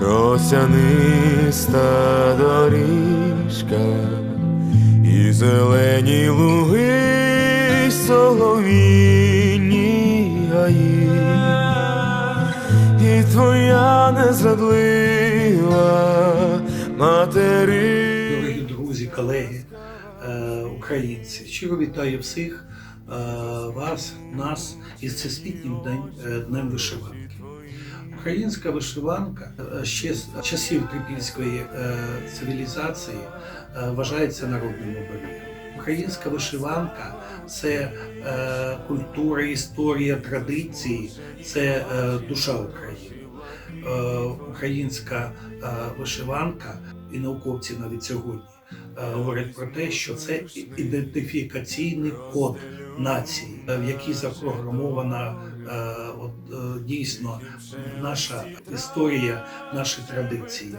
росяниста доріжка і зелені луги, й солов'їні гаї, і твоя незрадлива матери. Дорогі друзі, колеги, е, українці, щиро вітаю всіх е, вас, нас із всесвітнім е, днем вишиванки. Українська вишиванка е, ще з часів трипільської е, цивілізації е, вважається народним оберегом. Українська вишиванка це е, культура, історія, традиції, це е, душа України. Е, українська е, вишиванка, і науковці навіть сьогодні е, говорять про те, що це ідентифікаційний код нації, е, в якій запрограмована е, от, е, дійсно наша історія, наші традиції.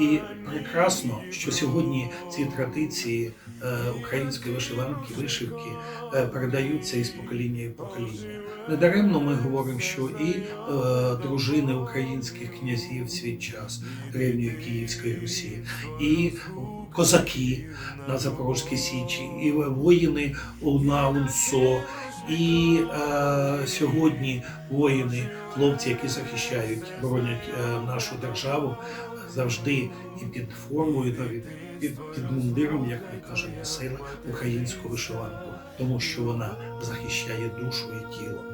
І прекрасно, що сьогодні ці традиції е, української вишиванки, вишивки е, передаються із покоління в покоління. Недаремно ми говоримо, що і е, дружини українських князів свій час древньої Київської Русі, і козаки на Запорозькій Січі, і воїни на УНСО, і е, сьогодні воїни, хлопці, які захищають, боронять е, нашу державу, завжди і під формою, навіть під, під мундиром, як ми кажемо, носили українську вишиванку, тому що вона захищає душу і тіло.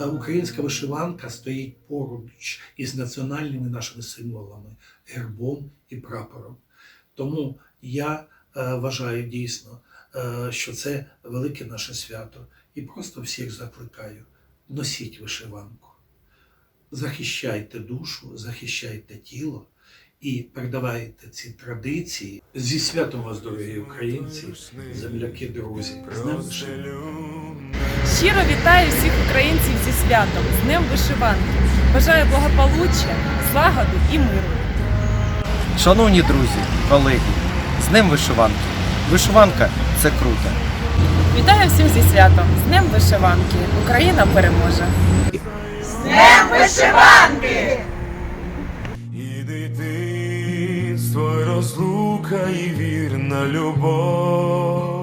Е, Українська вишиванка стоїть поруч із національними нашими символами, гербом і прапором. Тому я е, вважаю дійсно, е, що це велике наше свято. І просто всіх закликаю: носіть вишиванку, захищайте душу, захищайте тіло і передавайте ці традиції. Зі святом вас, дорогі українці, земляки, друзі, з Днем вишиванки. Щиро вітаю всіх українців зі святом, з Днем вишиванки. Бажаю благополуччя, злагоди і миру. Шановні друзі, колеги, з Днем вишиванки. Вишиванка це круто. Вітаю всіх зі святом, з Днем вишиванки. Україна переможе. З Днем Вишиванки! І дитинство, розлука, і вірна любов.